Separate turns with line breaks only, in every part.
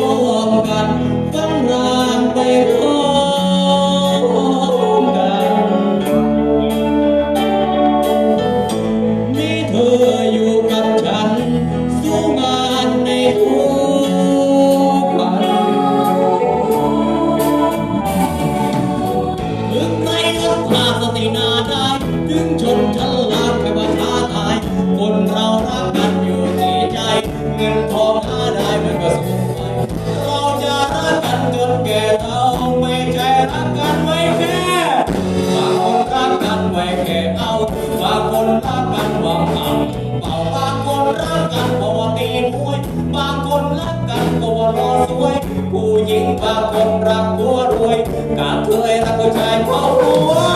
า นแก่เราไม่ใช่รักกันไว้แค่บางคนรักกันไว้แค่เอาบางคนรักกันหวังเอาเป่าบางคนรักกันเพราะว่าตีมวยบางคนรักกันเพราะว่ารอสวยผู้หญิงบางคนรักผัวรวยการเคยรักผู้ชายเพราะหัวส่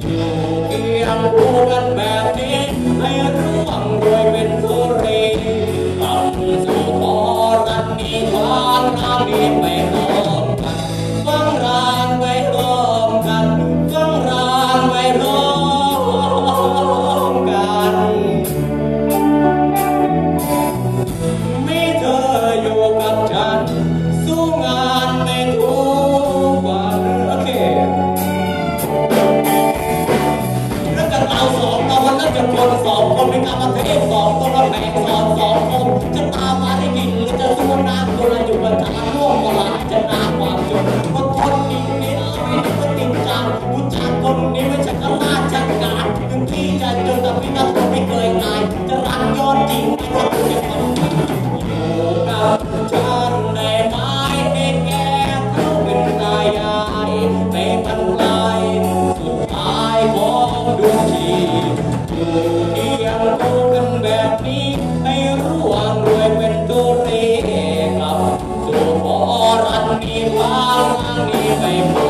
เคียงคู่กันแบบนี้ให้ร่วงรวยเป็นสุรีทำสู่ขอรันนี้ความรักนี้ไปพ จะคนสองคนเป็นกรรมเทพสองคนละแบ่งสอนสองคนจะตามมาได้กินหรือจะสู้น้ำคนละอยู่กันทางร่วมก็หลายจะนาความจนคนคนนี้นี่เราไม่ได้ว่าจริงจังผู้ชายคนนี้ไม่ใช่กระลาจัดการถึงที่จะจนแต่พี่ก็ทนไม่เคยอายจะรันยอดจริงไม่ทำให้คนอยู่กับฉัน ควา